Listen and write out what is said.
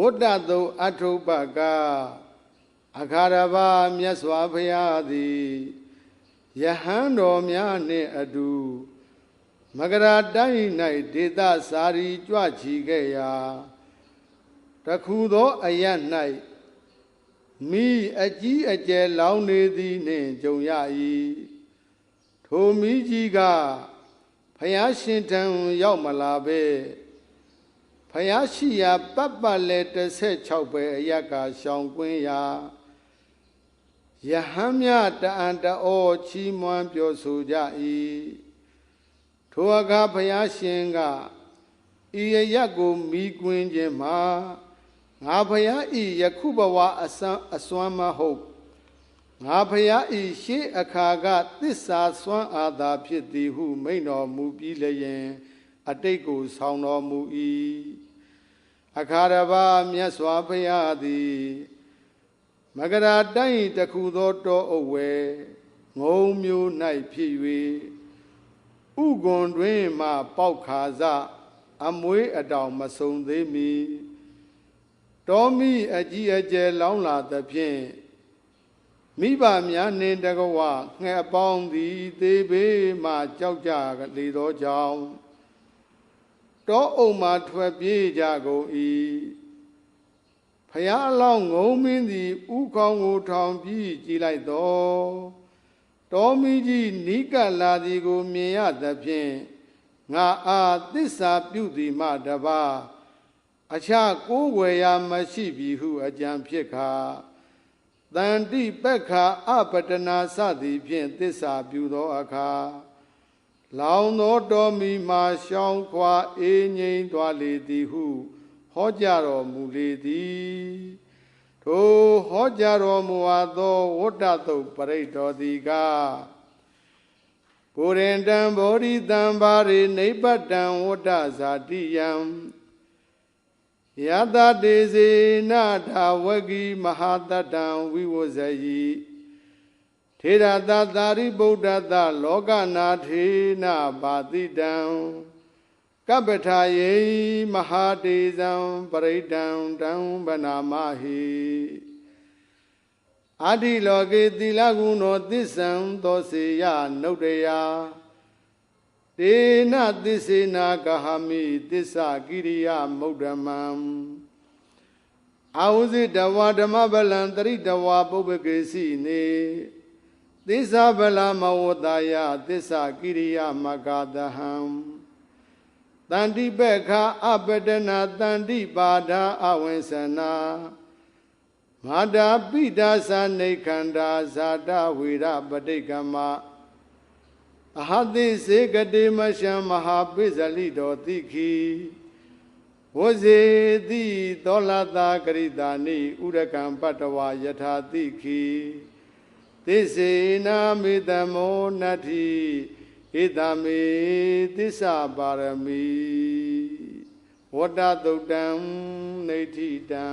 ဝတ္တသုအထုပ္ပကအခါရဘာမြတ်စွာဘုရားသည်ယဟန်တော်များနှင့်အတူမကရာတိုင်း၌ဒေသစာရီကြွချီခဲ့ရာတခုသောအရ၌မိအကြီးအကျယ်လောင်းနေသည်နှင့်ကြုံရ၏ထိုမိကြီးကဖယားရှင်ထံရောက်မလာပဲ ဖယားရှိရာပတ်ပတ်လဲ16ပဲအရက်ကရှောင်ကွင်းရာယဟန်မြတအံတအောချီးမွမ်းပြောဆိုကြ၏ထိုအခါဘုရားရှင်ကဤရရက်ကိုမိကွင်းခြင်းမှာငါဘုရားဤယခုဘဝအစံအစွမ်းမဟုတ်ငါဘုရားဤရှေးအခါကသစ္စာစွမ်းအာသာဖြစ်သည်ဟုမိန်တော်မူပြီးလျင် အတိတ်ကိုဆောင်တော်မူ၏အခါရဘာမြတ်စွာဘုရားသည်မကရာတိုင်းတခုသောတောအုပ်ဝဲငုံမျိုး၌ဖြစ်၍ဥကွန်တွင်မှပေါက်ခါစအမွေးအတောင်မဆုံသေးမီတောမိအကြီးအကျယ်လောင်းလာသဖြင့်မိဘများနှင့်တကဝငှက်ပေါင်းသည်သေဘေးမှကြောက်ကြလေသောကြောင့် တောအုံမှထွက်ပြေးကြကုန်၏ဖယားလောင်းငုံမင်းသည်ဥခေါင်ကိုထောင်ပြီးကြည်လိုက်တော်တောမီကြီးနီးကပ်လာသည်ကိုမြင်ရသဖြင့်ငါအားသစ္စာပြုသည်မှတပါအခြားကိုးွယ်ရာမရှိပြီဟုအကြံဖြစ်ခါတန်တိပက္ခအပတနာစသည်ဖြင့်သစ္စာပြုသောအခါ လောင်သောတော်မီမှာရှောင်းခွာအေးငိမ့်သွားလေသည်ဟု ဟောကြားတော်မူလေသည်ထိုဟောကြားတော်မူအပ်သောဝတ္တသုတ်ပရိတ်တော်သည်ကပုရိန္တံဗောဓိတံဘာရိနိဗ္ဗတံဝတ္တဇာတိယံယတတေစေနထာဝဂီမဟာတတံဝိဝဇယိ ထေရတသာရိဗုဒ္ဓတလောကနာထေနပါတိတံကပ္ပထာယေမဟာတေဇံပရိဒံတံဗနာမဟိအာတိလောကေသီလဂုဏောသစ္ဆံသောစေယနုတ္တယာတေနသစ္စေနာကဟမိသစ္စာကိရိယမုဒ္ဓမံအာဟုဇိတဝါဓမ္မဗလံတရိတဝါပုပ္ပကေစီနေ သစ္စာဗလာမဝတယသစ္စာကိရိယမဂတဟံတန္တိပက္ခအပတနာတန္တိပါဒာအဝိသနာမာတာပိဒါသနေခန္ဓာဇာတဝေရပဋိကမအဟသိစေကတိမရှံမဟာပိဇလိတော်တိခိဝဇေတိသောလတာကရိတာနိဥရကံပတ္တဝယထာတိခိ သစ္စေနာမေတမောနတ္ထိဧတမေသစ္စာပါရမီဝတ္တသုတ်တံနေဋ္ဌိတံ